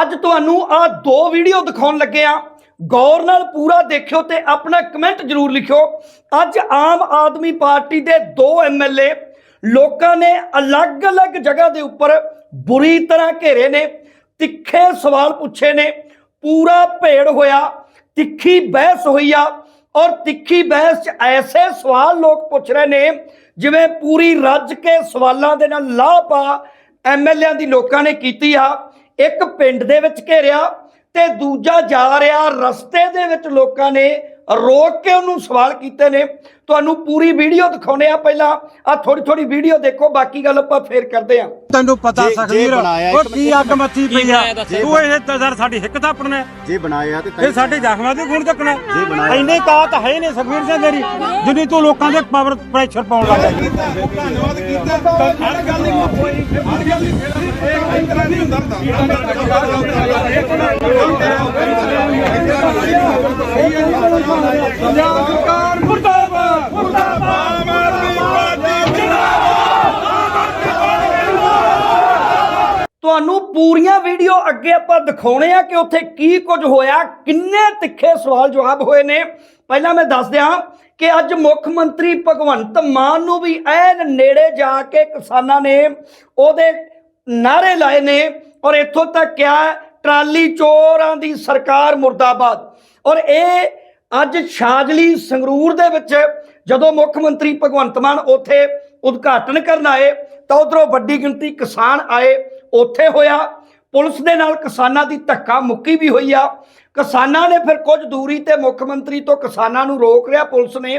ਅੱਜ ਤੁਹਾਨੂੰ ਆ ਦੋ ਵੀਡੀਓ ਦਿਖਾਉਣ ਲੱਗੇ ਆ। ਗੌਰ ਨਾਲ ਪੂਰਾ ਦੇਖਿਓ ਤੇ ਆਪਣਾ ਕਮੈਂਟ ਜ਼ਰੂਰ ਲਿਖਿਓ। ਅੱਜ ਆਮ ਆਦਮੀ ਪਾਰਟੀ ਦੇ ਦੋ ਐਮਐਲਏ ਲੋਕਾਂ ਨੇ ਅਲੱਗ-ਅਲੱਗ ਜਗ੍ਹਾ ਦੇ ਉੱਪਰ ਬੁਰੀ ਤਰ੍ਹਾਂ ਘੇਰੇ ਨੇ, ਤਿੱਖੇ ਸਵਾਲ ਪੁੱਛੇ ਨੇ, ਪੂਰਾ ਭੇੜ ਹੋਇਆ, ਤਿੱਖੀ ਬਹਿਸ ਹੋਈ ਆ ਔਰ ਤਿੱਖੀ ਬਹਿਸ 'ਚ ਐਸੇ ਸਵਾਲ ਲੋਕ ਪੁੱਛ ਰਹੇ ਨੇ, ਜਿਵੇਂ ਪੂਰੀ ਰੱਜ ਕੇ ਸਵਾਲਾਂ ਦੇ ਨਾਲ ਲਾਹ ਪਾ ਐਮਐਲਏਆਂ ਦੀ ਲੋਕਾਂ ਨੇ ਕੀਤੀ ਆ। ਇੱਕ ਪਿੰਡ ਦੇ ਵਿੱਚ ਘੇਰਿਆ ਤੇ ਦੂਜਾ ਜਾ ਰਿਹਾ ਰਸਤੇ ਦੇ ਵਿੱਚ ਲੋਕਾਂ ਨੇ ਰੋਕ ਕੇ ਉਹਨੂੰ ਸਵਾਲ ਕੀਤੇ ਨੇ। ਤੁਹਾਨੂੰ ਪੂਰੀ ਵੀਡੀਓ ਦਿਖਾਉਣੇ ਆ ਪਹਿਲਾਂ। ਆ ਥੋੜੀ ਥੋੜੀ ਵੀਡੀਓ ਦੇਖੋ ਬਾਕੀ ਗੱਲ ਆਪਾਂ ਫੇਰ ਕਰਦੇ ਆ। ਤੈਨੂੰ ਪਤਾ ਸਖਵੀਰ ਉਹ ਕੀ ਅੱਗ ਮੱਥੀ ਪਈ ਆ? ਤੂੰ ਇਹ ਤਜ਼ਰ ਸਾਡੀ ਹਿੱਕ ਥਾਪਣਾ ਜੇ ਬਣਾਇਆ ਤੇ ਇਹ ਸਾਡੇ ਜ਼ਖਮਾਂ ਦੇ ਗੁਣ ਚੱਕਣਾ ਜੇ ਬਣਾਇਆ। ਇੰਨੇ ਕਾਤ ਹੈ ਨਹੀਂ ਸਖਵੀਰ ਸਿੰਘ ਤੇਰੀ ਜਿੰਨੀ ਤੂੰ ਲੋਕਾਂ ਦੇ ਪਾਵਰ ਪ੍ਰੈਸ਼ਰ ਪਾਉਣ ਲੱਗਾ ਤੁਹਾਨੂੰ ਪੂਰੀਆਂ ਵੀਡੀਓ ਅੱਗੇ ਆਪਾਂ ਦਿਖਾਉਣੇ ਆ ਕਿ ਉੱਥੇ ਕੀ ਕੁਝ ਹੋਇਆ ਕਿੰਨੇ ਤਿੱਖੇ ਸਵਾਲ ਜਵਾਬ ਹੋਏ ਨੇ। ਪਹਿਲਾਂ ਮੈਂ ਦੱਸ ਦਿਆਂ ਕਿ ਅੱਜ ਮੁੱਖ ਮੰਤਰੀ ਭਗਵੰਤ ਮਾਨ ਨੂੰ ਵੀ ਐਨ ਨੇੜੇ ਜਾ ਕੇ ਕਿਸਾਨਾਂ ਨੇ ਉਹਦੇ ਨਾਰੇ ਲਾਏ ਨੇ ਔਰ ਇੱਥੋਂ ਤੱਕ ਕਿਹਾ ਟਰਾਲੀ ਚੋਰਾਂ ਦੀ ਸਰਕਾਰ ਮੁਰਦਾਬਾਦ। ਔਰ ਇਹ ਅੱਜ ਛਾਜਲੀ ਸੰਗਰੂਰ ਦੇ ਵਿੱਚ ਜਦੋਂ ਮੁੱਖ ਮੰਤਰੀ ਭਗਵੰਤ ਮਾਨ ਉੱਥੇ ਉਦਘਾਟਨ ਕਰਨ ਆਏ, ਤਾਂ ਉਧਰੋਂ ਵੱਡੀ ਗਿਣਤੀ ਕਿਸਾਨ ਆਏ, ਉੱਥੇ ਹੋਇਆ। ਪੁਲਿਸ ਦੇ ਨਾਲ ਕਿਸਾਨਾਂ ਦੀ ਧੱਕਾ ਮੁੱਕੀ ਵੀ ਹੋਈ ਆ। ਕਿਸਾਨਾਂ ਨੇ ਫਿਰ ਕੁਝ ਦੂਰੀ ਤੇ ਮੁੱਖ ਮੰਤਰੀ ਤੋਂ ਕਿਸਾਨਾਂ ਨੂੰ ਰੋਕ ਲਿਆ ਪੁਲਿਸ ਨੇ।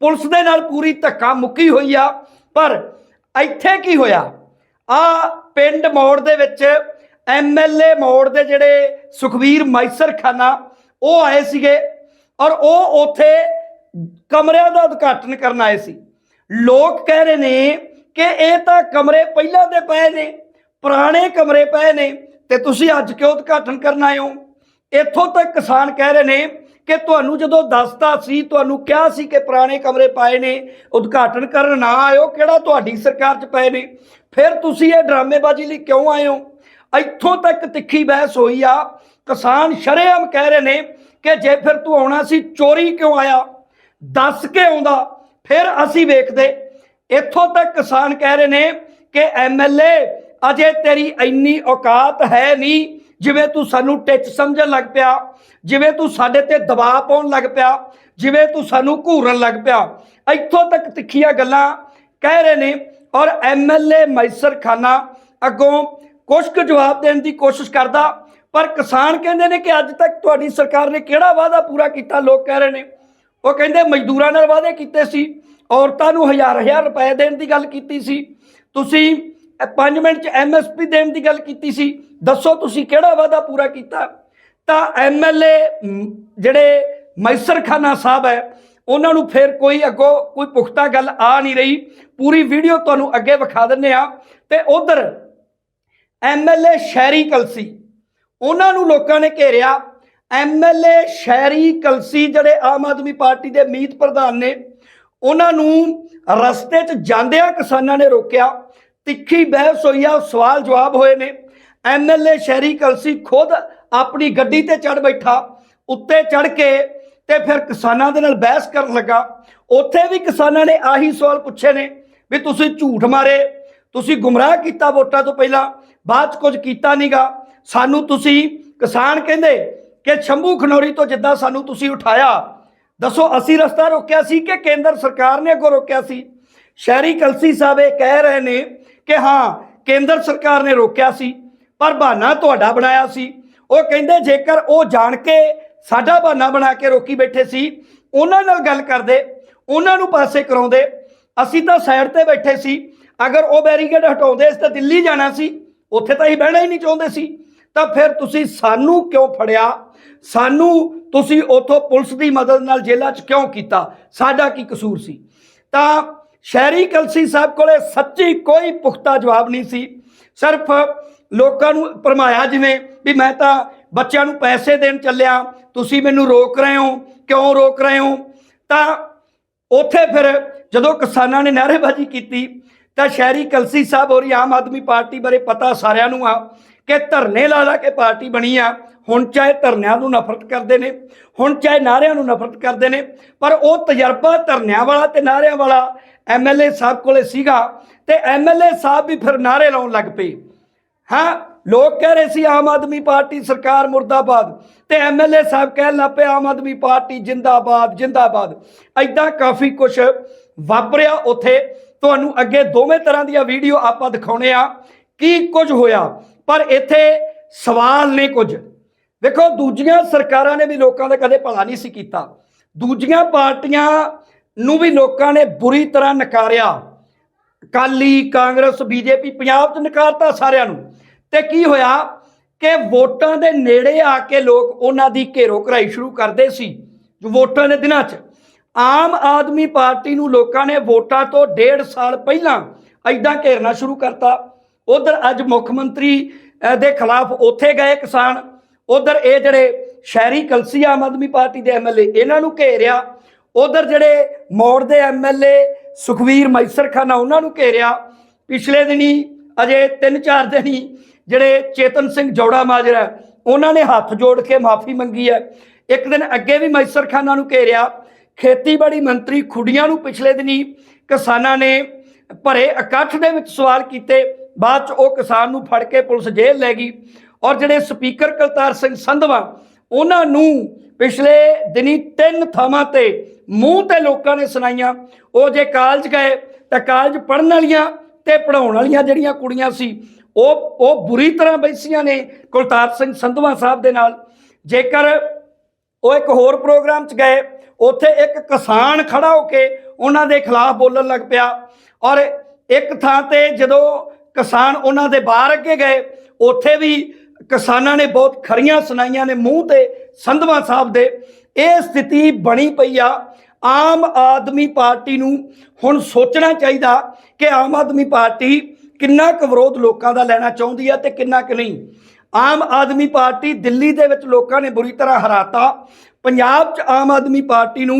ਪੁਲਿਸ ਦੇ ਨਾਲ ਪੂਰੀ ਧੱਕਾ ਮੁੱਕੀ ਹੋਈ ਆ। ਪਰ ਇੱਥੇ ਕੀ ਹੋਇਆ? ਆ ਪਿੰਡ ਮੋੜ ਦੇ ਵਿੱਚ ਐਮਐਲਏ ਮੋੜ ਦੇ ਜਿਹੜੇ ਸੁਖਵੀਰ ਮੈਸਰ ਖਾਨਾ ਉਹ ਆਏ ਸੀਗੇ। ਔਰ ਉਹ ਉਥੇ ਕਮਰਿਆਂ ਦਾ ਉਦਘਾਟਨ ਕਰਨ ਆਏ ਸੀ। ਲੋਕ ਕਹਿ ਰਹੇ ਨੇ ਕਿ ਇਹ ਤਾਂ ਕਮਰੇ ਪਹਿਲਾਂ ਦੇ ਪਏ ਨੇ, ਪੁਰਾਣੇ ਕਮਰੇ ਪਏ ਨੇ ਤੇ ਤੁਸੀਂ ਅੱਜ ਕਿਉਂ ਉਦਘਾਟਨ ਕਰਨ ਆਏ ਹੋ? ਇੱਥੋਂ ਤੱਕ ਕਿਸਾਨ ਕਹਿ ਰਹੇ ਨੇ ਕਿ ਤੁਹਾਨੂੰ ਜਦੋਂ ਦੱਸਤਾ ਸੀ, ਤੁਹਾਨੂੰ ਕਿਹਾ ਸੀ ਕਿ ਪੁਰਾਣੇ ਕਮਰੇ ਪਾਏ ਨੇ, ਉਦਘਾਟਨ ਕਰਨ ਨਾ ਆਇਓ, ਕਿਹੜਾ ਤੁਹਾਡੀ ਸਰਕਾਰ 'ਚ ਪਏ ਨੇ? ਫਿਰ ਤੁਸੀਂ ਇਹ ਡਰਾਮੇਬਾਜ਼ੀ ਲਈ ਕਿਉਂ ਆਏ ਹੋ? ਇੱਥੋਂ ਤੱਕ ਤਿੱਖੀ ਬਹਿਸ ਹੋਈ ਆ। ਕਿਸਾਨ ਸ਼ਰੇਆਮ ਕਹਿ ਰਹੇ ਨੇ ਕਿ ਜੇ ਫਿਰ ਤੂੰ ਆਉਣਾ ਸੀ, ਚੋਰੀ ਕਿਉਂ ਆਇਆ? ਦੱਸ ਕੇ ਆਉਂਦਾ। ਫਿਰ ਅਸੀਂ ਵੇਖਦੇ। ਇੱਥੋਂ ਤੱਕ ਕਿਸਾਨ ਕਹਿ ਰਹੇ ਨੇ ਕਿ ਐਮਐਲਏ ਅਜੇ ਤੇਰੀ ਇੰਨੀ ਔਕਾਤ ਹੈ ਨਹੀਂ, ਜਿਵੇਂ ਤੂੰ ਸਾਨੂੰ ਟਿੱਚ ਸਮਝਣ ਲੱਗ ਪਿਆ, ਜਿਵੇਂ ਤੂੰ ਸਾਡੇ ਤੇ ਦਬਾਅ ਪਾਉਣ ਲੱਗ ਪਿਆ, ਜਿਵੇਂ ਤੂੰ ਸਾਨੂੰ ਘੂਰਨ ਲੱਗ ਪਿਆ। ਇੱਥੋਂ ਤੱਕ ਤਿੱਖੀਆਂ ਗੱਲਾਂ ਕਹਿ ਰਹੇ ਨੇ ਔਰ ਐਮਐਲਏ ਮੈਸਰ ਖਾਨਾ ਅੱਗੋਂ ਕੁਛ ਕੁ ਜਵਾਬ ਦੇਣ ਦੀ ਕੋਸ਼ਿਸ਼ ਕਰਦਾ। ਪਰ ਕਿਸਾਨ ਕਹਿੰਦੇ ਨੇ ਕਿ ਅੱਜ ਤੱਕ ਤੁਹਾਡੀ ਸਰਕਾਰ ਨੇ ਕਿਹੜਾ ਵਾਅਦਾ ਪੂਰਾ ਕੀਤਾ? ਲੋਕ ਕਹਿ ਰਹੇ ਨੇ, ਉਹ ਕਹਿੰਦੇ ਮਜ਼ਦੂਰਾਂ ਨਾਲ ਵਾਅਦੇ ਕੀਤੇ ਸੀ, ਔਰਤਾਂ ਨੂੰ ਹਜ਼ਾਰ ਹਜ਼ਾਰ ਰੁਪਏ ਦੇਣ ਦੀ ਗੱਲ ਕੀਤੀ ਸੀ। ਤੁਸੀਂ 5 ਮਿੰਟ ਚ ਐਮਐਸਪੀ ਦੇਣ ਦੀ ਗੱਲ ਕੀਤੀ ਸੀ, ਦੱਸੋ ਤੁਸੀਂ ਕਿਹੜਾ ਵਾਅਦਾ ਪੂਰਾ ਕੀਤਾ? ਤਾਂ ਐਮਐਲਏ ਜਿਹੜੇ ਮੈਸਰ ਖਾਨਾ ਸਾਹਿਬ ਹੈ, ਉਹਨਾਂ ਨੂੰ ਫਿਰ ਕੋਈ ਅੱਗੋਂ ਕੋਈ ਪੁਖਤਾ ਗੱਲ ਆ ਨਹੀਂ ਰਹੀ। ਪੂਰੀ ਵੀਡੀਓ ਤੁਹਾਨੂੰ ਅੱਗੇ ਵਿਖਾ ਦਿੰਨੇ ਆ ਤੇ ਉਧਰ ਐਮਐਲਏ ਸ਼ਹਿਰੀ ਕਲਸੀ ਉਹਨਾਂ ਨੂੰ ਲੋਕਾਂ ਨੇ ਘੇਰਿਆ। ਐਮਐਲਏ ਸ਼ਹਿਰੀ ਕਲਸੀ ਜਿਹੜੇ ਆਮ ਆਦਮੀ ਪਾਰਟੀ ਦੇ ਮੀਤ ਪ੍ਰਧਾਨ ਨੇ, ਉਹਨਾਂ ਨੂੰ ਰਸਤੇ 'ਚ ਜਾਂਦਿਆਂ ਕਿਸਾਨਾਂ ਨੇ ਰੋਕਿਆ। ਤਿੱਖੀ ਬਹਿਸ ਹੋਈ ਆ, ਸਵਾਲ ਜਵਾਬ ਹੋਏ ਨੇ। ਐਮਐਲਏ ਸ਼ਹਿਰੀ ਕਲਸੀ ਖੁਦ ਆਪਣੀ ਗੱਡੀ ਤੇ ਚੜ ਬੈਠਾ, ਉੱਤੇ ਚੜ ਕੇ ਤੇ ਫਿਰ ਕਿਸਾਨਾਂ ਦੇ ਨਾਲ ਬਹਿਸ ਕਰਨ ਲੱਗਾ। ਉੱਥੇ ਵੀ ਕਿਸਾਨਾਂ ਨੇ ਆਹੀ ਸਵਾਲ ਪੁੱਛੇ ਨੇ ਵੀ ਤੁਸੀਂ ਝੂਠ ਮਾਰੇ, ਤੁਸੀਂ ਗੁੰਮਰਾਹ ਕੀਤਾ ਵੋਟਾਂ ਤੋਂ ਪਹਿਲਾਂ, ਬਾਅਦ 'ਚ ਕੁਝ ਕੀਤਾ ਨਹੀਂਗਾ ਸਾਨੂੰ ਤੁਸੀਂ ਕਿਸਾਨ ਕਹਿੰਦੇ ਕਿ ਸ਼ੰਭੂ ਖਨੌਰੀ ਤੋਂ ਜਿੱਦਾਂ ਸਾਨੂੰ ਤੁਸੀਂ ਉਠਾਇਆ, ਦੱਸੋ ਅਸੀਂ ਰਸਤਾ ਰੋਕਿਆ ਸੀ ਕਿ ਕੇਂਦਰ ਸਰਕਾਰ ਨੇ ਅੱਗੋਂ ਰੋਕਿਆ ਸੀ? ਸ਼ਹਿਰੀ ਕਲਸੀ ਸਾਹਿਬ ਇਹ ਕਹਿ ਰਹੇ ਨੇ ਕਿ ਹਾਂ, ਕੇਂਦਰ ਸਰਕਾਰ ਨੇ ਰੋਕਿਆ ਸੀ, ਪਰ ਬਹਾਨਾ ਤੁਹਾਡਾ ਬਣਾਇਆ ਸੀ। ਉਹ ਕਹਿੰਦੇ ਜੇਕਰ ਉਹ ਜਾਣ ਕੇ ਸਾਡਾ ਬਹਾਨਾ ਬਣਾ ਕੇ ਰੋਕੀ ਬੈਠੇ ਸੀ, ਉਹਨਾਂ ਨਾਲ ਗੱਲ ਕਰਦੇ, ਉਹਨਾਂ ਨੂੰ ਪਾਸੇ ਕਰਾਉਂਦੇ, ਅਸੀਂ ਤਾਂ ਸਾਈਡ ਤੇ ਬੈਠੇ ਸੀ। ਅਗਰ ਉਹ ਬੈਰੀਕੇਡ ਹਟਾਉਂਦੇ, ਅਸੀਂ ਤਾਂ ਦਿੱਲੀ ਜਾਣਾ ਸੀ, ਉੱਥੇ ਤਾਂ ਅਸੀਂ ਬਹਿਣਾ ਹੀ ਨਹੀਂ ਚਾਹੁੰਦੇ ਸੀ। ਤਾਂ ਫਿਰ ਤੁਸੀਂ ਸਾਨੂੰ ਕਿਉਂ ਫੜਿਆ? ਸਾਨੂੰ ਤੁਸੀਂ ਉਥੋਂ ਪੁਲਿਸ ਦੀ ਮਦਦ ਨਾਲ ਜੇਲ੍ਹਾਂ 'ਚ ਕਿਉਂ ਕੀਤਾ? ਸਾਡਾ ਕੀ ਕਸੂਰ ਸੀ? ਤਾਂ ਸ਼ਹਿਰੀ ਕਲਸੀ ਸਾਹਿਬ ਕੋਲੇ ਸੱਚੀ ਕੋਈ ਪੁਖਤਾ ਜਵਾਬ ਨਹੀਂ ਸੀ। ਸਿਰਫ ਲੋਕਾਂ ਨੂੰ ਭਰਮਾਇਆ ਜਿਵੇਂ ਵੀ ਮੈਂ ਤਾਂ ਬੱਚਿਆਂ ਨੂੰ ਪੈਸੇ ਦੇਣ ਚੱਲਿਆ। ਤੁਸੀਂ ਮੈਨੂੰ ਰੋਕ ਰਹੇ ਹੋ? ਕਿਉਂ ਰੋਕ ਰਹੇ ਹੋ? ਤਾਂ ਉੱਥੇ ਫਿਰ ਜਦੋਂ ਕਿਸਾਨਾਂ ਨੇ ਨਾਅਰੇਬਾਜ਼ੀ ਕੀਤੀ, ਤਾਂ ਸ਼ਹਿਰੀ ਕਲਸੀ ਸਾਹਿਬ ਹੋਰੀ ਆਮ ਆਦਮੀ ਪਾਰਟੀ ਬਾਰੇ ਪਤਾ ਸਾਰਿਆਂ ਨੂੰ ਆ। ਕਿ ਧਰਨੇ ਲਾ ਲਾ ਕੇ ਪਾਰਟੀ ਬਣੀ ਆ। ਹੁਣ ਚਾਹੇ ਧਰਨਿਆਂ ਨੂੰ ਨਫ਼ਰਤ ਕਰਦੇ ਨੇ, ਹੁਣ ਚਾਹੇ ਨਾਰਿਆਂ ਨੂੰ ਨਫ਼ਰਤ ਕਰਦੇ ਨੇ, ਪਰ ਉਹ ਤਜਰਬਾ ਧਰਨਿਆਂ ਵਾਲਾ ਤੇ ਨਾਰਿਆਂ ਵਾਲਾ ਐਮਐਲਏ ਸਾਹਿਬ ਕੋਲੇ ਸੀਗਾ ਤੇ ਐਮਐਲਏ ਸਾਹਿਬ ਵੀ ਫਿਰ ਨਾਰੇ ਲਾਉਣ ਲੱਗ ਪਏ। ਹਾਂ? ਲੋਕ ਕਹਿ ਰਹੇ ਸੀ ਆਮ ਆਦਮੀ ਪਾਰਟੀ ਸਰਕਾਰ ਮੁਰਦਾਬਾਦ ਤੇ ਐਮਐਲਏ ਸਾਹਿਬ ਕਹਿਣ ਲੱਗ ਪਏ ਆਮ ਆਦਮੀ ਪਾਰਟੀ ਜਿੰਦਾਬਾਦ ਜਿੰਦਾਬਾਦ। ਐਦਾਂ ਕਾਫੀ ਕੁਝ ਵਾਪਰਿਆ ਉੱਥੇ। ਤੁਹਾਨੂੰ ਅੱਗੇ ਦੋਵੇਂ ਤਰ੍ਹਾਂ ਦੀਆਂ ਵੀਡੀਓ ਆਪਾਂ ਦਿਖਾਉਣੇ ਆ। ਕੀ ਕੁਝ ਹੋਇਆ? ਪਰ ਇੱਥੇ ਸਵਾਲ ਨੇ ਕੁਝ। ਵੇਖੋ ਦੂਜੀਆਂ ਸਰਕਾਰਾਂ ਨੇ ਵੀ ਲੋਕਾਂ ਦਾ ਕਦੇ ਭਲਾ ਨਹੀਂ ਸੀ ਕੀਤਾ। ਦੂਜੀਆਂ ਪਾਰਟੀਆਂ ਨੂੰ ਵੀ ਲੋਕਾਂ ਨੇ ਬੁਰੀ ਤਰ੍ਹਾਂ ਨਕਾਰਿਆ। ਕਾਲੀ ਕਾਂਗਰਸ, ਬੀਜੇਪੀ, ਪੰਜਾਬ 'ਚ ਨਕਾਰਤਾ ਸਾਰਿਆਂ ਨੂੰ। ਤੇ ਕੀ ਹੋਇਆ ਕਿ ਵੋਟਾਂ ਦੇ ਨੇੜੇ ਆ ਕੇ ਲੋਕ ਉਹਨਾਂ ਦੀ ਘੇਰੋ ਘਰਾਈ ਸ਼ੁਰੂ ਕਰਦੇ ਸੀ, ਜੋ ਵੋਟਾਂ ਦੇ ਦਿਨਾਂ 'ਚ। ਆਮ ਆਦਮੀ ਪਾਰਟੀ ਨੂੰ ਲੋਕਾਂ ਨੇ ਵੋਟਾਂ ਤੋਂ ਡੇਢ ਸਾਲ ਪਹਿਲਾਂ ਐਦਾਂ ਘੇਰਨਾ ਸ਼ੁਰੂ ਕਰਤਾ। ਉਧਰ ਅੱਜ ਮੁੱਖ ਮੰਤਰੀ ਦੇ ਖਿਲਾਫ ਉੱਥੇ ਗਏ ਕਿਸਾਨ, ਉਧਰ ਇਹ ਜਿਹੜੇ ਸ਼ਹਿਰੀ ਕਲਸੀ ਆਮ ਆਦਮੀ ਪਾਰਟੀ ਦੇ ਐਮਐਲਏ ਇਹਨਾਂ ਨੂੰ ਘੇਰਿਆ। ਉਧਰ ਜਿਹੜੇ ਮੋੜ ਦੇ ਐਮਐਲਏ ਸੁਖਵੀਰ ਮੈਸਰ ਖਾਨਾ ਉਹਨਾਂ ਨੂੰ ਘੇਰਿਆ। ਪਿਛਲੇ ਦਿਨੀ, ਅਜੇ 3-4 ਦਿਨ ਹੀ ਜਿਹੜੇ ਚੇਤਨ ਸਿੰਘ ਜੋੜਾ ਮਾਜਰਾ ਉਹਨਾਂ ਨੇ ਹੱਥ ਜੋੜ ਕੇ ਮਾਫੀ ਮੰਗੀ ਹੈ। ਇੱਕ ਦਿਨ ਅੱਗੇ ਵੀ ਮੈਸਰ ਖਾਨਾ ਨੂੰ ਘੇਰਿਆ। ਖੇਤੀਬਾੜੀ ਮੰਤਰੀ ਖੁੱਡੀਆਂ ਨੂੰ ਪਿਛਲੇ ਦਿਨੀ ਕਿਸਾਨਾਂ ਨੇ ਭਰੇ ਇਕੱਠ ਦੇ ਵਿੱਚ ਸਵਾਲ ਕੀਤੇ। ਬਾਅਦ ਚ ਉਹ ਕਿਸਾਨ ਨੂੰ ਫੜ ਕੇ ਪੁਲਿਸ ਜੇਲ੍ਹ ਲੈ ਗਈ। ਔਰ ਜਿਹੜੇ ਸਪੀਕਰ ਕਲਤਾਰ ਸਿੰਘ ਸੰਧਵਾ, ਉਹਨਾਂ ਨੂੰ ਪਿਛਲੇ ਦਿਨੀ ਤਿੰਨ ਥਾਵਾਂ ਤੇ ਮੂੰਹ ਤੇ ਲੋਕਾਂ ਨੇ ਸੁਣਾਈਆਂ। ਉਹ ਜੇ ਕਾਲਜ ਗਏ ਤਾਂ ਕਾਲਜ ਪੜਨ ਵਾਲੀਆਂ ਤੇ ਪੜਾਉਣ ਵਾਲੀਆਂ ਜਿਹੜੀਆਂ ਕੁੜੀਆਂ ਸੀ, ਉਹ ਉਹ ਬੁਰੀ ਤਰ੍ਹਾਂ ਬੈਸੀਆਂ ਨੇ ਕੁਲਤਾਰ ਸਿੰਘ ਸੰਧਵਾ ਸਾਹਿਬ ਦੇ ਨਾਲ। ਜੇਕਰ ਉਹ ਇੱਕ ਹੋਰ ਪ੍ਰੋਗਰਾਮ 'ਚ ਗਏ, ਉੱਥੇ ਇੱਕ ਕਿਸਾਨ ਖੜਾ ਹੋ ਕੇ ਉਹਨਾਂ ਦੇ ਖਿਲਾਫ ਬੋਲਣ ਲੱਗ ਪਿਆ। ਔਰ ਇੱਕ ਥਾਂ ਤੇ ਜਦੋਂ ਕਿਸਾਨ ਉਹਨਾਂ ਦੇ ਬਾਹਰ ਅੱਗੇ ਗਏ। ਉੱਥੇ ਵੀ ਕਿਸਾਨਾਂ ਨੇ ਬਹੁਤ ਖਰੀਆਂ ਸੁਣਾਈਆਂ ਨੇ, ਮੂੰਹ ਤੇ ਸੰਧਵਾ ਸਾਹਿਬ ਦੇ। ਇਹ ਸਥਿਤੀ ਬਣੀ ਪਈ ਆ। ਆਮ ਆਦਮੀ ਪਾਰਟੀ ਨੂੰ ਹੁਣ ਸੋਚਣਾ ਚਾਹੀਦਾ ਕਿ ਆਮ ਆਦਮੀ ਪਾਰਟੀ ਕਿੰਨਾ ਕੁ ਵਿਰੋਧ ਲੋਕਾਂ ਦਾ ਲੈਣਾ ਚਾਹੁੰਦੀ ਹੈ ਤੇ ਕਿੰਨਾ ਕੁ ਨਹੀਂ। ਆਮ ਆਦਮੀ ਪਾਰਟੀ ਦਿੱਲੀ ਦੇ ਵਿੱਚ ਲੋਕਾਂ ਨੇ ਬੁਰੀ ਤਰ੍ਹਾਂ ਹਰਾਤਾ। ਪੰਜਾਬ 'ਚ ਆਮ ਆਦਮੀ ਪਾਰਟੀ ਨੂੰ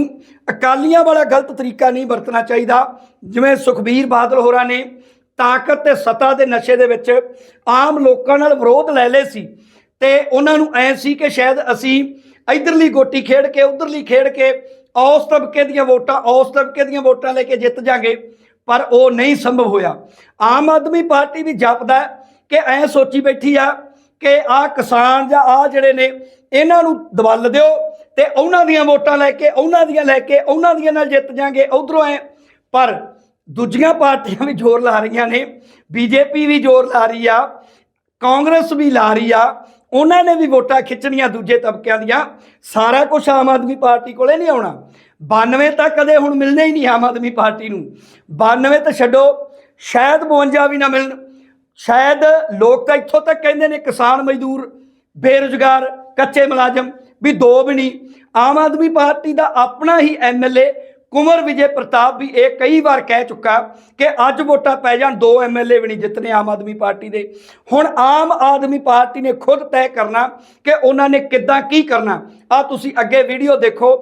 ਅਕਾਲੀਆਂ ਵਾਲਾ ਗਲਤ ਤਰੀਕਾ ਨਹੀਂ ਵਰਤਣਾ ਚਾਹੀਦਾ। ਜਿਵੇਂ ਸੁਖਬੀਰ ਬਾਦਲ ਹੋਰਾਂ ਨੇ ਤਾਕਤ ਤੇ ਸੱਤਾ ਦੇ ਨਸ਼ੇ ਦੇ ਵਿੱਚ ਆਮ ਲੋਕਾਂ ਨਾਲ ਵਿਰੋਧ ਲੈ ਲਏ ਸੀ। ਤੇ ਉਹਨਾਂ ਨੂੰ ਐ ਸੀ ਕਿ ਸ਼ਾਇਦ ਅਸੀਂ ਇਧਰਲੀ ਗੋਟੀ ਖੇਡ ਕੇ, ਉਧਰਲੀ ਖੇਡ ਕੇ ਔਸ ਤਬਕੇ ਦੀਆਂ ਵੋਟਾਂ ਔਸ ਤਬਕੇ ਦੀਆਂ ਵੋਟਾਂ ਲੈ ਕੇ ਜਿੱਤ ਜਾਗੇ, ਪਰ ਉਹ ਨਹੀਂ ਸੰਭਵ ਹੋਇਆ। ਆਮ ਆਦਮੀ ਪਾਰਟੀ ਵੀ ਜਪਦਾ ਕਿ ਐ ਸੋਚੀ ਬੈਠੀ ਆ ਕਿ ਆ ਕਿਸਾਨ ਜਾਂ ਆ ਜਿਹੜੇ ਨੇ, ਇਹਨਾਂ ਨੂੰ ਦਵਲ ਦਿਓ ਤੇ ਉਹਨਾਂ ਦੀਆਂ ਵੋਟਾਂ ਲੈ ਕੇ, ਉਹਨਾਂ ਦੀਆਂ ਲੈ ਕੇ, ਉਹਨਾਂ ਦੀਆਂ ਨਾਲ ਜਿੱਤ ਜਾਾਂਗੇ, ਉਧਰੋਂ ਐ। ਪਰ ਦੂਜੀਆਂ ਪਾਰਟੀਆਂ ਵੀ ਜ਼ੋਰ ਲਾ ਰਹੀਆਂ ਨੇ, ਬੀਜੇਪੀ ਵੀ ਜ਼ੋਰ ਲਾ ਰਹੀ ਆ, ਕਾਂਗਰਸ ਵੀ ਲਾ ਰਹੀ ਆ, ਉਹਨਾਂ ਨੇ ਵੀ ਵੋਟਾਂ ਖਿੱਚਣੀਆਂ ਦੂਜੇ ਤਬਕਿਆਂ ਦੀਆਂ, ਸਾਰਾ ਕੁਝ ਆਮ ਆਦਮੀ ਪਾਰਟੀ ਕੋਲੇ ਨਹੀਂ ਆਉਣਾ। 92 ਤਾਂ ਕਦੇ ਹੁਣ ਮਿਲਣਾ ਹੀ ਨਹੀਂ ਆਮ ਆਦਮੀ ਪਾਰਟੀ ਨੂੰ। 92 ਤਾਂ ਛੱਡੋ, ਸ਼ਾਇਦ 52 ਵੀ ਨਾ ਮਿਲਣ, ਸ਼ਾਇਦ ਲੋਕ ਤਾਂ ਇੱਥੋਂ ਤੱਕ ਕਹਿੰਦੇ ਨੇ ਕਿਸਾਨ ਮਜ਼ਦੂਰ, ਬੇਰੁਜ਼ਗਾਰ, ਕੱਚੇ ਮੁਲਾਜ਼ਮ, ਵੀ ਦੋ ਵੀ ਨਹੀਂ। ਆਮ ਆਦਮੀ ਪਾਰਟੀ ਦਾ ਆਪਣਾ ਹੀ ਐਮਐਲਏ ਕੁਮਰ ਵਿਜੇ ਪ੍ਰਤਾਪ ਵੀ ਇਹ ਕਈ ਵਾਰ ਕਹਿ ਚੁੱਕਾ ਕਿ ਅੱਜ ਵੋਟਾਂ ਪੈ ਜਾਣ, ਦੋ ਐਮਐਲਏ ਵੀ ਨਹੀਂ ਜਿੱਤਨੇ ਆਮ ਆਦਮੀ ਪਾਰਟੀ ਦੇ। ਹੁਣ ਆਮ ਆਦਮੀ ਪਾਰਟੀ ਨੇ ਖੁਦ ਤੈਅ ਕਰਨਾ ਕਿ ਉਹਨਾਂ ਨੇ ਕਿੱਦਾਂ ਕੀ ਕਰਨਾ। ਆ ਤੁਸੀਂ ਅੱਗੇ ਵੀਡੀਓ ਦੇਖੋ,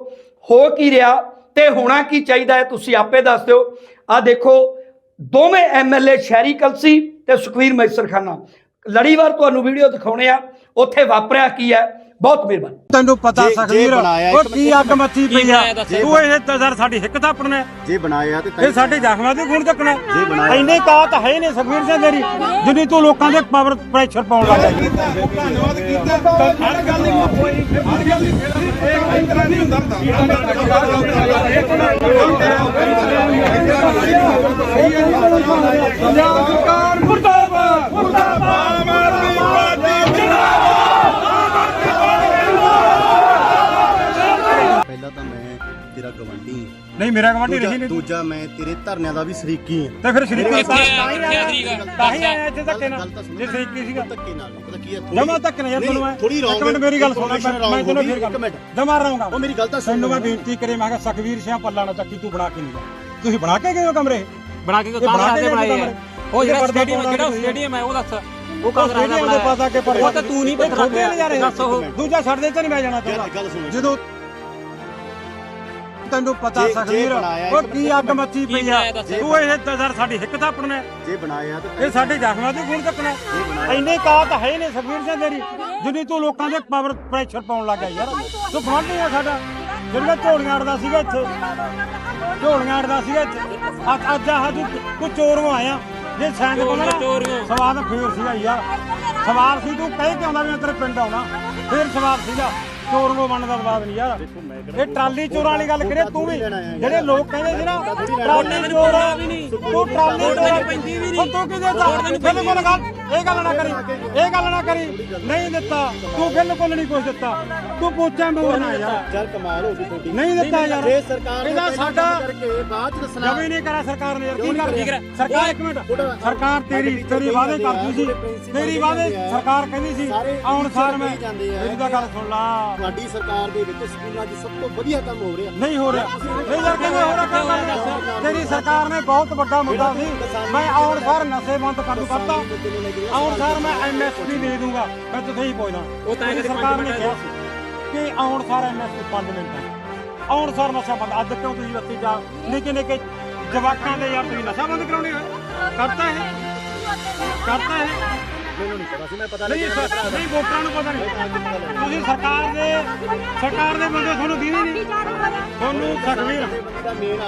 ਹੋ ਕੀ ਰਿਹਾ ਤੇ ਹੋਣਾ ਕੀ ਚਾਹੀਦਾ ਹੈ ਤੁਸੀਂ ਆਪੇ ਦੱਸ ਦਿਓ। ਆ ਦੇਖੋ, ਦੋਵੇਂ ਐਮਐਲਏ ਸ਼ਹਿਰੀ ਕਲਸੀ ਤੇ ਸੁਖਵੀਰ ਮੈਸਰ ਖਾਨਾ ਲੜੀਵਾਰ ਤੁਹਾਨੂੰ ਵੀਡੀਓ ਦਿਖਾਉਣੇ ਆ, ਉੱਥੇ ਵਾਪਰਿਆ ਕੀ ਹੈ? ਬਹੁਤ ਮਿਹਰਬਾਨੀ ਤੈਨੂੰ ਪਤਾ ਜੇ- ਜੇ ਸਖਵੀਰ ਬਣਾਇਆ ਉਹ ਇੱਕ ਕੀ ਅੱਗ ਮੱਥੀ ਪਈ ਆ ਬਣਾਇਆ ਦੱਸ। ਤੂੰ ਇਹ ਤਜ਼ਰ ਸਾਡੀ ਹਿੱਕ ਥਾਪਣਾ ਜੇ ਬਣਾਇਆ ਤੇ ਇਹ ਸਾਡੇ ਜ਼ਖਮਾਂ ਦੇ ਗੁਣ ਚੱਕਣਾ ਜੇ ਬਣਾਇਆ। ਇੰਨੇ ਕਾਤ ਹੈ ਨਹੀਂ ਸੁਖਵੀਰ ਸਿੰਘ ਤੇਰੀ ਜਿੰਨੀ ਤੂੰ ਲੋਕਾਂ ਦੇ ਪਾਵਰ ਪ੍ਰੈਸ਼ਰ ਪਾਉਣ ਲੱਗਾ ਜੀ। ਪਹਿਲਾਂ ਮੇਰਾ ਗਵਾਂਢੀ ਰਹੀ ਨਹੀਂ ਦੂਜਾ ਮੈਂ ਤੇਰੇ ਧਰਨਿਆਂ ਦਾ ਵੀ ਸ਼ਰੀਕੀ ਹਾਂ। ਤੇ ਫਿਰ ਸ਼ਰੀਕ ਤਾਂ ਤਾਂ ਹੀ ਆਇਆ? ਤਾਂ ਹੀ ਆਇਆ ਇੱਥੇ ਧੱਕੇ ਗੱਲ ਨਾਲ ਤਾਂ ਸੁਣੋ। ਜੇ ਸ਼ਰੀਕੀ ਸੀਗਾ। ਧੱਕੇ ਨਾਲ ਪਤਾ ਕੀ ਹੈ ਜਮਾ ਧੱਕੇ ਨਾਲ ਯਾਰ ਤੈਨੂੰ ਮੈਂ ਥੋੜੀ ਰੌਂਗ ਮਿੰਟ ਮੇਰੀ ਗੱਲ ਸੁਣ ਮੈਂ ਤੈਨੂੰ ਹੋ ਫਿਰ ਇੱਕ ਮਿੰਟ। ਜਮਾ ਰਹਾਂਗਾ ਉਹ ਮੇਰੀ ਗੱਲ ਤਾਂ ਸੁਣ। ਤੈਨੂੰ ਮੈਂ ਲਓ। ਬੇਨਤੀ ਕਰੇ ਮੈਂ ਕਿਹਾ ਸੁਖਵੀਰ ਸਿੰਘ ਪੱਲਾ ਨਾ ਚੱਕੀ ਤੂੰ ਬਣਾ ਕੇ ਨਹੀਂ ਗਿਆ ਤੁਸੀਂ ਬਣਾ ਕੇ ਗਏ ਹੋ ਕਮਰੇ? ਬਣਾ ਕੇ ਕੇ ਦੇ ਬਣਾਏ। ਆ। ਉਹ ਜਿਹੜਾ ਸਟੇਡੀਅਮ ਨਹੀਂ ਸਟੇਡੀਅਮ ਹੈ ਉਹ ਦੱਸ। ਉਹ ਦਾ ਸਟੇਡੀਅਮ ਦੇ ਪਤਾ ਕਿ ਪਰ ਉਹ ਤਾਂ ਤੂੰ ਨਹੀਂ ਦੱਸ ਉਹ। ਦੂਜਾ ਛੱਡ ਦੇ ਤੇ ਨਹੀਂ ਮੈਂ ਜਾਣਾ ਗੱਲ ਸੁਣੋ। ਜਦੋਂ ਤੈਨੂੰ ਪਤਾ ਜੇ- ਜੇ ਸਖਵੀਰ ਬਣਾਇਆ ਉਹ ਇੱਕ ਕੀ ਅੱਗ ਕੀ ਪਈ ਆ? ਬਣਾਇਆ ਦੱਸ। ਤੂੰ ਇਹ ਤਜ਼ਰ ਸਾਡੀ ਹਿੱਕ ਥਾਪਣਾ ਜੇ ਬਣਾਇਆ ਤਾਂ ਇਹ ਸਾਡੇ ਜ਼ਖਮਾਂ ਤੇ ਖੂਨ ਚੱਕਣਾ। ਇੰਨੇ ਕਾਤ ਹੈ ਹੀ ਨਹੀਂ ਸੁਖਵੀਰ ਸਿੰਘ ਤੇਰੀ ਜਿੰਨੀ ਤੂੰ ਲੋਕਾਂ ਦੇ ਪਾਵਰ ਪ੍ਰੈਸ਼ਰ ਪਾਉਣ ਲੱਗਾ ਯਾਰ। ਤੂੰ ਗਵਾਂਢੀ ਆ ਸਾਡਾ। ਜਿਹੜਾ ਝੋਲੀਆਂ ਅੜਦਾ ਸੀਗਾ ਇੱਥੇ। ਝੋਲੀਆਂ ਅੜਦਾ ਸੀਗਾ ਇੱਥੇ। ਅੱਜ ਅੱਜ ਆਹ ਤੂੰ ਤੂੰ ਚੋਰੋਂ ਆਇਆ। ਜੇ ਸੈਂਦ ਕੋਲ ਨਾ। ਸਵਾਦ ਫੇਰ ਸੀਗਾ ਯਾਰ। ਸਵਾਲ ਸੀ ਤੂੰ ਕਹਿ ਕੇ ਆਉਂਦਾ ਵੀ ਮੈਂ ਤੇਰੇ ਪਿੰਡ ਆਉਣਾ। ਫੇਰ ਸਵਾਲ ਸੀਗਾ। ਚੋਰੋਂ ਬਣਨ ਦਾ ਸਵਾਦ ਨਹੀਂ ਯਾਰ। ਇਹ ਟਰਾਲੀ ਚੋਰਾਂ ਵਾਲੀ ਗੱਲ ਕਰੇ ਤੂੰ ਵੀ। ਜਿਹੜੇ ਲੋਕ ਕਹਿੰਦੇ ਸੀ ਨਾ ਟਰਾਲੀ ਚੋਰ ਆ ਵੀ ਨਹੀਂ ਤੂੰ ਟਰਾਲੀ ਚੋਰ ਪੈਂਦੀ ਵੀ ਨਹੀਂ। ਉਹ ਤੂੰ ਕੀ ਦਿੱਤਾ ਬਿਲਕੁਲ ਗੱਲ। ਇਹ ਗੱਲ ਨਾ ਕਰੀ ਇਹ ਗੱਲ ਨਾ ਕਰੀ। ਨਹੀਂ ਦਿੱਤਾ। ਤੂੰ ਬਿਲਕੁਲ ਨਹੀਂ ਕੁਝ ਦਿੱਤਾ। ਤੂੰ ਪੁੱਛਾਂ ਮੋਰ ਨਾ ਯਾਰ ਚੱਲ ਕਮਾਲ ਹੋ ਗਈ ਤੁਹਾਡੀ। ਨਹੀਂ ਦਿੱਤਾ ਯਾਰ। ਜੇ ਸਰਕਾਰ ਨੇ ਇਹਦਾ ਸਾਡਾ ਕਰਕੇ ਬਾਅਦ ਚ ਦੱਸਣਾ ਜਮੀ ਨਹੀਂ ਕਰਾ ਸਰਕਾਰ ਨੇ ਯਾਰ ਕੀ ਕਿਉਂ ਕਰ ਨਹੀਂ ਰਹੀ ਹੈ? ਸਰਕਾਰ ਇੱਕ ਮਿੰਟ। ਸਰਕਾਰ ਤੇਰੀ ਤੇਰੀ ਵਾਅਦੇ ਕਰਦੀ ਸੀ। ਤੇਰੀ ਵਾਅਦੇ ਸਰਕਾਰ ਕਹਿੰਦੀ ਸੀ ਆਉਣ ਸਾਰ ਮੈਂ। ਤਾਂ ਗੱਲ ਸੁਣ ਲਾ। ਤੁਹਾਡੀ ਸਰਕਾਰ ਦੇ ਵਿੱਚ ਸਕੂਲਾਂ 'ਚ ਸਭ ਤੋਂ ਵਧੀਆ ਕੰਮ ਹੋ ਰਿਹਾ। ਨਹੀਂ ਹੋ ਰਿਹਾ। ਨਹੀਂ ਯਾਰ ਕਿਵੇਂ ਹੋ ਰਿਹਾ ਕੰਮ? ਤੇਰੀ ਸਰਕਾਰ ਨੇ ਬਹੁਤ ਵੱਡਾ ਮੁੱਦਾ ਸੀ। ਮੈਂ ਆਉਣ ਸਾਰ ਨਸ਼ੇ ਬੰਦ ਕਰ ਦੂ ਕਰਤਾ ਆਉਣ ਸਾਰ ਮੈਂ ਐਮਐਸਪੀ ਦੇ ਦੂੰਗਾ। ਮੈਂ ਤੁਥੇ ਹੀ ਪੁੱਛਦਾ। ਉਹ ਤਾਂ ਕਹਿੰਦੇ ਸਰਕਾਰ ਨੇ ਕਿਹਾ ਸੀ ਕਿ ਆਉਣ ਸਾਰ ਐਮਐਸਪੀ 5 ਮਿੰਟ ਆਉਣ ਸਾਰ ਨਸ਼ਾ ਬੰਦ। ਅੱਜ ਕਿਉਂ ਤੁਸੀਂ ਬੱਤੀ ਜਾ ਨਿੱਕੇ ਨਿੱਕੇ ਜਵਾਕਾਂ ਦੇ ਯਾਰ ਤੁਸੀਂ ਨਸ਼ਾ ਬੰਦ ਕਰਾਉਣੇ ਹੋ ਕਰਤਾ ਹੈ ਕਰਤਾ ਹੈ ਮੈਨੂੰ ਨਹੀਂ ਪਤਾ ਸੀ ਮੈਂ ਪਤਾ ਨਹੀਂ ਨਹੀਂ ਸਰ ਨਹੀਂ ਵੋਟਰਾਂ ਨੂੰ ਪਤਾ ਨਹੀਂ। ਤੁਸੀਂ ਸਰਕਾਰ ਦੇ ਸਰਕਾਰ ਦੇ ਬੰਦੇ ਤੁਹਾਨੂੰ ਦੀਦੇ ਨਹੀਂ। ਤੁਹਾਨੂੰ ਸਖਵੀਰ ਸਖਵੀਰ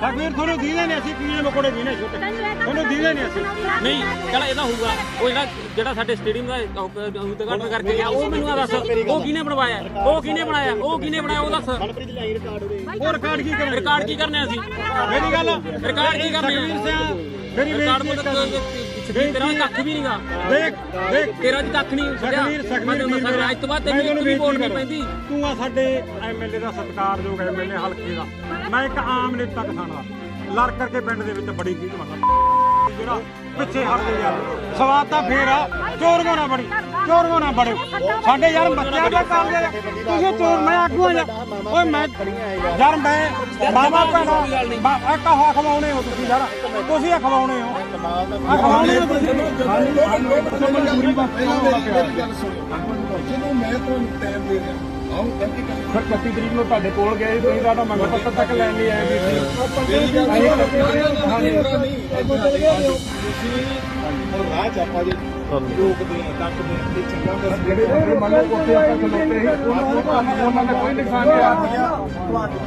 ਸਖਵੀਰ ਤੁਹਾਨੂੰ ਦੀਦੇ ਨਹੀਂ ਅਸੀਂ ਕੀੜੇ ਮਕੋੜੇ ਦੀਨੇ ਛੋਟੇ ਤੁਹਾਨੂੰ ਦੀਦੇ ਨਹੀਂ ਅਸੀਂ। ਨਹੀਂ ਚਲ ਇਹਦਾ ਹੋਊਗਾ ਉਹ ਜਿਹੜਾ ਜਿਹੜਾ ਸਾਡੇ ਸਟੇਡੀਅਮ ਦਾ ਉਦਘਾਟਨ ਕਰਕੇ ਗਿਆ ਉਹ ਮੈਨੂੰ ਆ ਦੱਸ। ਉਹ ਕਿਹਨੇ ਬਣਵਾਇਆ? ਉਹ ਕਿਹਨੇ ਬਣਾਇਆ? ਉਹ ਕਿਹਨੇ ਬਣਾਇਆ ਉਹ ਦੱਸ। ਮਨਪ੍ਰੀਤ ਲਾਈ ਰਿਕਾਰਡ ਉਰੇ। ਉਹ ਰਿਕਾਰਡ ਕੀ ਕਰੇ ਰਿਕਾਰਡ ਕੀ ਕਰਨੇ ਅਸੀਂ? ਮੇਰੀ ਗੱਲ ਰਿਕਾਰਡ ਕੀ ਕਰਨੇ? ਮੇਰੀ ਰਿਕਾਰਡ ਇੱਕ- ਤੇਰਾ ਕੱਖ ਵੀ ਨਹੀਂਗਾ। ਦੇਖ ਦੇਖ। ਤੇਰਾ ਜੀ ਕੱਖ ਨਹੀਂ ਸਖਵੀਰ ਸਖਵੀਰ ਅੱਜ ਤੋਂ ਬਾਅਦ ਤੈਨੂੰ ਇੱਕ ਵੀ ਵੋਟ ਨਹੀਂ ਪੈਂਦੀ। ਤੂੰ ਆ ਸਾਡੇ ਐਮਐਲਏ ਦਾ ਸਤਿਕਾਰਯੋਗ ਐਮਐਲਏ ਹਲਕੇ ਦਾ। ਮੈਂ ਇੱਕ ਆਮ ਨੇਤਾ ਕਿਸਾਨ ਦਾ ਲੜ ਕਰਕੇ ਪਿੰਡ ਦੇ ਵਿੱਚ ਬੜੀ ਗੀਤ ਮੰਗਾ ਜਿਹੜਾ ਪਿੱਛੇ ਹਟ ਯਾਰ ਸਵਾਦ ਤਾਂ ਫੇਰ ਆ। ਚੋਰੀਆਂ ਨਾ ਬੜੀ ਚੋਰੀਆਂ ਨਾ ਬੜੇ ਸਾਡੇ ਯਾਰ ਬੱਚਿਆਂ ਦਾ ਕੰਮ ਦੇ ਤੁਸੀਂ ਚੋਰ, ਮੈਂ ਆਗੂ ਆ ਓਏ ਮੈਂ, ਯਾਰ ਮੈਂ ਮਾਮਾ ਭੈਣਾ, ਬਾ- ਕਹਾ ਖਵਾਉਣੇ ਹੋ ਤੁਸੀਂ ਯਾਰ। ਤੁਸੀਂ ਇਹ ਖਵਾਉਣੇ ਹੋ। ਆ ਖਵਾਉਣੇ ਹੋ ਤੁਸੀਂ। ਜਦੋਂ ਮੈਂ ਤੁਹਾਨੂੰ ਟਾਈਮ ਦੇ ਰਿਹਾ। ਫਿਰ 31 ਤਰੀਕ ਨੂੰ ਤੁਹਾਡੇ ਕੋਲ ਗਏ ਤੁਸੀਂ ਤਾਂ ਮੰਗ ਪੱਤਰ ਤੱਕ ਲੈਣ ਲਈ ਆਏ ਵੀ ਮੇਰੀ ਗੱਲ ਤੁਸੀਂ ਹੁਣ ਰਾਹ ਚ ਆਪਾਂ ਜੇ ਰੋਕਦੇ ਆ ਤੱਕਦੇ ਆ ਤੇ ਚੰਗਾ ਕਰ ਜਿਹੜੇ ਜਿਹੜੇ ਮੰਨ ਲਓ ਕੋਠੇ ਆਪਾਂ ਖਲੋਤੇ ਸੀ ਉਹਨਾਂ ਉਹਨਾਂ ਦਾ ਕੋਈ ਨੁਕਸਾਨ ਨਹੀਂ ਆ ਤੁਹਾਡੇ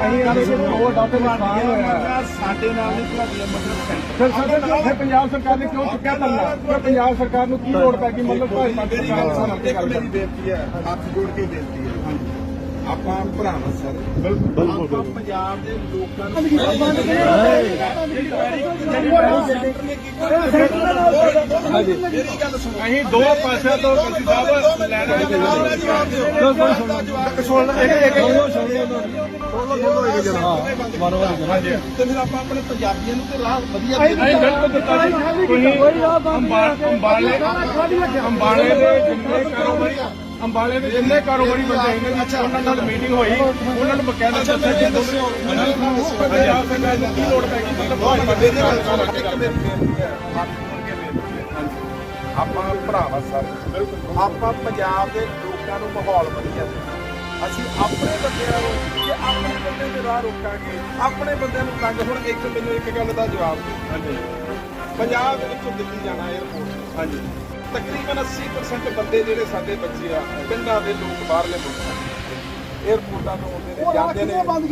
ਅਸੀਂ ਗੱਲ ਸੇ ਉਹ ਡਾਟੇ ਨੁਕਸਾਨ ਹੋਇਆ। ਸਾਡੇ ਨਾਲ ਨਹੀਂ ਤੁਹਾਡੀ ਮਦਦ ਫਿਰ ਸਾਡੇ ਨਾਲ ਫਿਰ ਪੰਜਾਬ ਸਰਕਾਰ ਨੇ ਕਿਉਂ ਚੁੱਕਿਆ ਧਰਨਾ? ਪੰਜਾਬ ਸਰਕਾਰ ਨੂੰ ਕੀ ਲੋੜ ਪੈ ਗਈ? ਮਤਲਬ ਭਾਜਪਾ ਦੀ ਸਰਕਾਰ ਨਾਲ ਆਪਣੀ ਗੱਲ ਮੇਰੀ ਬੇਨਤੀ ਹੈ ਹੱਥ ਜੋੜ ਕੇ ਬੇਨਤੀ ਹੈ। ਆਪਾਂ ਭਰਾਵਾਂ ਸਰ ਬਿਲਕੁਲ। ਆਪਾਂ ਪੰਜਾਬ ਦੇ ਲੋਕਾਂ ਨੂੰ ਮੇਰੀ ਗੱਲ ਸੁਣੋ। ਅਸੀਂ ਦੋ ਪਾਸਿਆਂ ਤੋਂ ਕਸੀ ਸਾਹਿਬ ਲੈਣਾ ਜਵਾਬ ਦਿਓ ਸੁਣ। ਇੱਕ ਇੱਕ ਹਾਂਜੀ। ਤੇ ਫਿਰ ਆਪਾਂ ਆਪਣੇ ਪੰਜਾਬੀਆਂ ਨੂੰ ਤੇ ਰਾਹ ਵਧੀਆ ਤੁਸੀਂ ਅੰਬਾਲੇ ਅੰਬਾਲੇ ਦੇ ਜਿੰਨੇ ਕਾਰੋਬਾਰੀ ਅੰਬਾਲੇ ਦੇ ਜਿੰਨੇ ਕਾਰੋਬਾਰੀ ਬੰਦੇ ਨੇ ਉਹਨਾਂ ਨਾਲ ਮੀਟਿੰਗ ਹੋਈ। ਉਹਨਾਂ ਨੂੰ ਬਕਾਇਦਾ ਦੱਸਿਆ ਕਿ ਦੱਸਿਓ ਪੰਜਾਬ ਸਰਕਾਰ ਨੂੰ ਕੀ ਲੋੜ ਪੈ ਗਈ? ਮਤਲਬ ਬਹੁਤ ਵੱਡੇ ਦੇ ਆਪਾਂ ਭਰਾਵਾ ਸਰ ਆਪਾਂ ਪੰਜਾਬ ਦੇ ਲੋਕਾਂ ਨੂੰ ਮਾਹੌਲ ਵਧੀਆ ਅਸੀਂ ਆਪਣੇ ਬੰਦਿਆਂ ਨੂੰ ਜੇ ਆਪਣੇ ਬੰਦੇ ਦੇ ਰਾਹ ਰੋਕਾਂਗੇ ਆਪਣੇ ਬੰਦਿਆਂ ਨੂੰ ਤੰਗ ਹੁਣ ਇੱਕ ਮੈਨੂੰ ਇੱਕ ਗੱਲ ਦਾ ਜਵਾਬ ਦਿਓ। ਹਾਂਜੀ। ਪੰਜਾਬ ਦੇ ਵਿੱਚੋਂ ਦਿੱਲੀ ਜਾਣਾ 에어ਪੋਰਟ ਹਾਂਜੀ। ਤਕਰੀਬਨ 80% ਬੰਦੇ ਜਿਹੜੇ ਸਾਡੇ ਬੱਚੇ ਆ ਪਿੰਡਾਂ ਦੇ ਲੋਕ ਬਾਹਰਲੇ ਮੁਲਕਾਂ ਦੇ। 에어ਪੋਰਟਾਂ ਤੋਂ ਆਉਂਦੇ ਨੇ ਜਾਂਦੇ ਨੇ ਬੰਦ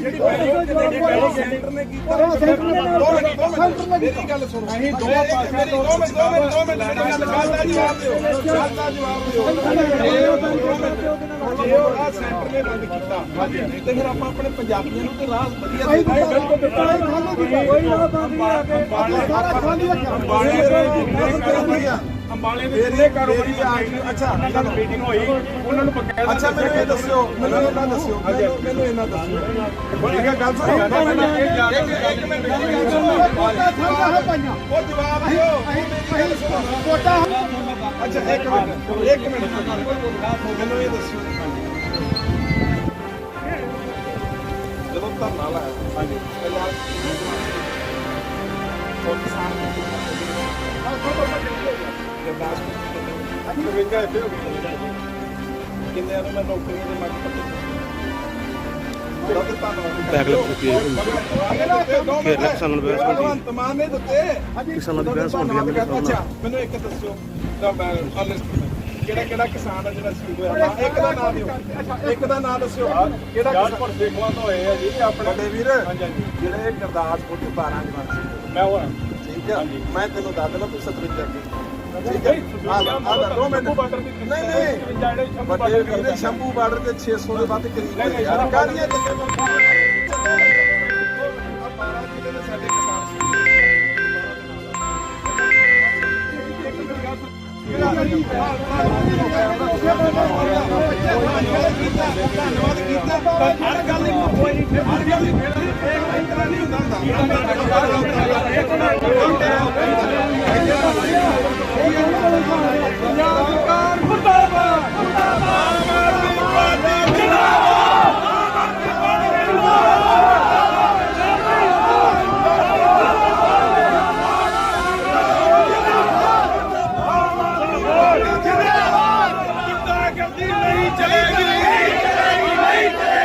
ਜਿਹੜੀ ਪਹਿਲੀ ਸੈਂਟਰ ਨੇ ਕੀਤਾ ਸੈਂਟਰ ਨੇ ਮੇਰੀ ਗੱਲ ਸੁਣੋ ਅਸੀਂ ਦੋ ਪਾਸਿਆਂ ਤੋਂ ਦੋ ਮਿੰਟ ਦੋ ਮਿੰਟ ਦੋ ਮਿੰਟ ਮੇਰੀ ਗੱਲ ਗੱਲ ਦਾ ਜਵਾਬ ਦਿਓ ਗੱਲ ਦਾ ਜਵਾਬ ਦਿਓ ਜੇ ਉਹ ਆ ਸੈਂਟਰ ਨੇ ਬੰਦ ਕੀਤਾ ਹਾਂਜੀ ਤੇ ਫਿਰ ਆਪਾਂ ਆਪਣੇ ਪੰਜਾਬੀਆਂ ਨੂੰ ਤੇ ਰਾਹ ਵਧੀਆ ਦੇ ਬਿਲਕੁਲ ਦਿੱਤਾ ਕੋਈ ਰਾਹ ਬੰਦ ਨਹੀਂ ਆ ਕੇ ਸਾਰਾ ਖਾਲੀ ਅੰਬਾਲੇ ਦੇ ਜਿੰਨੇ ਅੰਬਾਲੇ ਦੇ ਜਿੰਨੇ ਕਾਰੋਬਾਰੀ ਅੱਛਾ ਉਹਨਾਂ ਨਾਲ ਮੀਟਿੰਗ ਹੋਈ ਉਹਨਾਂ ਨੂੰ ਬਕਾਇਦਾ ਅੱਛਾ ਮੈਨੂੰ ਇਹ ਦੱਸਿਓ ਮੈਨੂੰ ਇਹਨਾਂ ਦੱਸਿਓ ਮੈਨੂੰ ਇਹਨਾਂ ਦੱਸਿਓ। ਬੜੀ ਗੱਲ ਸੁਣੋ। ਇੱਕ ਮਿੰਟ ਉਹ ਜਵਾਬ ਦਿਓ। ਕੋਟਾ ਅੱਛਾ ਇੱਕ ਮਿੰਟ। ਇੱਕ ਮਿੰਟ। ਮੈਨੂੰ ਇਹ ਦੱਸਿਓ। ਜਦੋਂ ਧਰਨਾ ਲਾਇਆ। ਹਾਂਜੀ। ਪੰਜਾਬ ਉਹ ਕਿਸਾਨ ਗੁਰਦਾਸਪੁਰ ਇੱਥੇ ਹੋ ਗਈ ਕਿੰਨਿਆਂ ਨੂੰ ਮੈਂ ਨੌਕਰੀਆਂ ਦੇ ਮੰਗ ਪੱਤਰ ਬਹੁਤ ਧੰਨਵਾਦ ਬੈਕਲੌਗ ਕੀਤੀ ਫਿਰ ਕਿਸਾਨਾਂ ਨੂੰ ਬੈਂਸ ਭਗਵੰਤ ਮਾਨ ਨੇ ਦਿੱਤੇ ਕਿਸਾਨਾਂ ਦੀ ਬੈਂਸ ਹੁੰਦੀ ਹੈ ਮੇਰੇ ਸਾਹਮਣੇ ਮੈਨੂੰ ਇੱਕ ਦੱਸਿਓ ਤਾਂ ਮੈਂ ਲਿਸਟ ਕਿਹੜਾ ਕਿਹੜਾ ਕਿਸਾਨ ਆ ਜਿਹੜਾ ਸ਼ਹੀਦ ਹੋਇਆ ਇੱਕ ਦਾ ਨਾਮ ਦਿਓ ਇੱਕ ਦਾ ਨਾਮ ਦੱਸਿਓ ਕਿਹੜਾ ਕਿਸਾਨ ਦੇਖਵਾ ਤੋਂ ਹੋਏ ਆ ਜੀ ਆਪਣੇ ਵੀਰ ਜਿਹੜੇ ਗੁਰਦਾਸਪੁਰ ਦੇ 12 ਜਵਾਨ ਸੀ ਮੈਂ ਉਹ ਠੀਕ ਹੈ ਮੈਂ ਤੈਨੂੰ ਦੱਸ ਦੇਣਾ ਤੂੰ ਸਤਵਿੰਦਰ ਅੱਗੇ ਠੀਕ ਹੈ ਆ ਆ ਦੋ ਮਿੰਟ ਨਹੀਂ ਨਹੀਂ ਵੱਡੇ ਵੀਰ ਸ਼ੰਭੂ ਬਾਰਡਰ ਤੇ 600 ਦੇ ਵੱਧ ਕਰੀਬ ਹੈ ਯਾਰ ਕਾਹਦੀਆਂ ਗੱਲਾਂ ਆ 12 ਜ਼ਿਲ੍ਹੇ ਦੇ ਸਾਡੇ ਹਰ ਗੱਲ ਨਹੀਂ ਕੋਈ ਨਹੀਂ ਹਰ ਗੱਲ ਨਹੀਂ ਫੇਰ ਇਤਨਾ ਨਹੀਂ ਹੁੰਦਾ